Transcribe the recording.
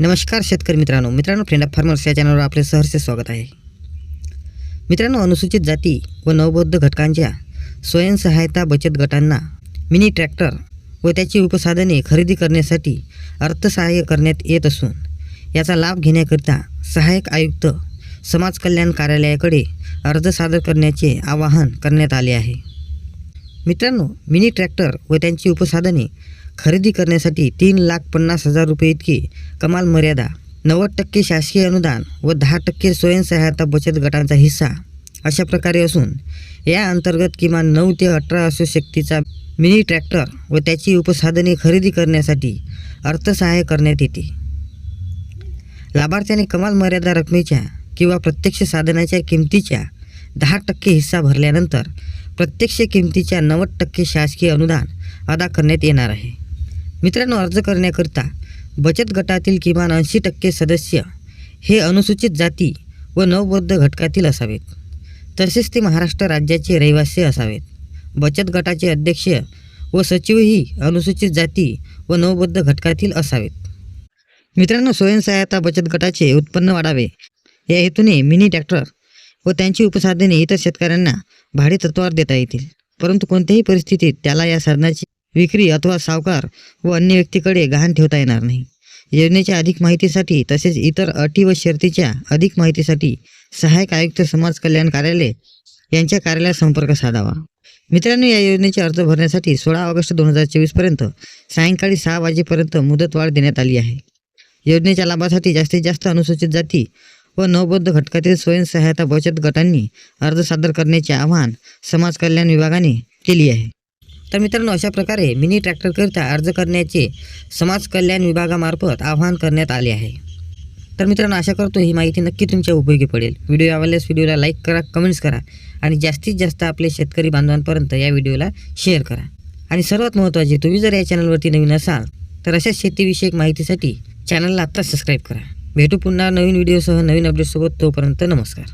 नमस्कार शेतकरी मित्रांनो. मित्रांनो फ्रेंड ऑफ फार्मर्स या चॅनलवर आपले सहर्ष स्वागत आहे. मित्रांनो अनुसूचित जाती व नवबौद्ध घटकांच्या स्वयंसहायता बचत गटांना मिनी ट्रॅक्टर व त्याची उपसाधने खरेदी करण्यासाठी अर्थसहाय्य करण्यात येत असून याचा लाभ घेण्याकरिता सहाय्यक आयुक्त समाज कल्याण कार्यालयाकडे अर्ज सादर करण्याचे आवाहन करण्यात आले आहे. मित्रांनो मिनी ट्रॅक्टर व त्यांची उपसाधने खरेदी करण्यासाठी तीन लाख पन्नास हजार रुपये इतकी कमाल मर्यादा नव्वद टक्के शासकीय अनुदान व दहा टक्के स्वयंसहायता बचत गटांचा हिस्सा अशा प्रकारे असून या अंतर्गत किमान नऊ ते अठरा असू शक्तीचा मिनी ट्रॅक्टर व त्याची उपसाधने खरेदी करण्यासाठी अर्थसहाय्य करण्यात येते. लाभार्थ्याने कमाल मर्यादा रकमेच्या किंवा प्रत्यक्ष साधनाच्या किमतीच्या दहा टक्के हिस्सा भरल्यानंतर प्रत्यक्ष किमतीच्या नव्वद टक्के शासकीय अनुदान अदा करण्यात येणार आहे. मित्रांनो अर्ज करण्याकरिता बचत गटातील किमान ऐंशी टक्के सदस्य हे अनुसूचित जाती व नवबौद्ध घटकातील असावेत. तसेच ते महाराष्ट्र राज्याचे रहिवासी असावेत. बचत गटाचे अध्यक्ष व सचिवही अनुसूचित जाती व नवबौद्ध घटकातील असावेत. मित्रांनो स्वयंसहायता बचत गटाचे उत्पन्न वाढावे या हेतूने मिनी ट्रॅक्टर व त्यांची उपसाधने इतर शेतकऱ्यांना भाडे तत्वावर देता येतील. परंतु कोणत्याही परिस्थितीत त्याला या साधनाची विक्री अथवा सावकार व अन्य व्यक्तीकडे गहाण ठेवता येणार नाही. योजनेच्या अधिक माहितीसाठी तसेच इतर अटी व शर्तीच्या अधिक माहितीसाठी सहाय्यक आयुक्त समाज कल्याण कार्यालय यांच्या कार्यालयात संपर्क साधावा. मित्रांनो या योजनेचे अर्ज भरण्यासाठी सोळा ऑगस्ट दोन हजार चोवीसपर्यंत सायंकाळी सहा वाजेपर्यंत मुदतवाढ देण्यात आली आहे. योजनेच्या लाभासाठी जास्तीत जास्त अनुसूचित जाती व नवबद्ध घटकातील स्वयंसहायता बचत गटांनी अर्ज सादर करण्याचे आवाहन समाज कल्याण विभागाने केली आहे. तर मित्रांनो अशा प्रकारे मिनी ट्रॅक्टरकरिता अर्ज करण्याचे समाज कल्याण विभागामार्फत आवाहन करण्यात आले आहे. तर मित्रांनो आशा करतो ही माहिती नक्की तुमच्या उपयोगी पडेल. व्हिडिओ आवडल्यास व्हिडिओला लाईक करा कमेंट्स करा आणि जास्तीत जास्त आपले शेतकरी बांधवांपर्यंत या व्हिडिओला शेअर करा. आणि सर्वात महत्त्वाचे तुम्ही जर या चॅनलवरती नवीन असाल तर अशाच शेतीविषयक माहितीसाठी चॅनलला आत्ताच सबस्क्राईब करा. भेटू पुन्हा नवीन व्हिडिओसह नवीन अपडेटसोबत तोपर्यंत नमस्कार.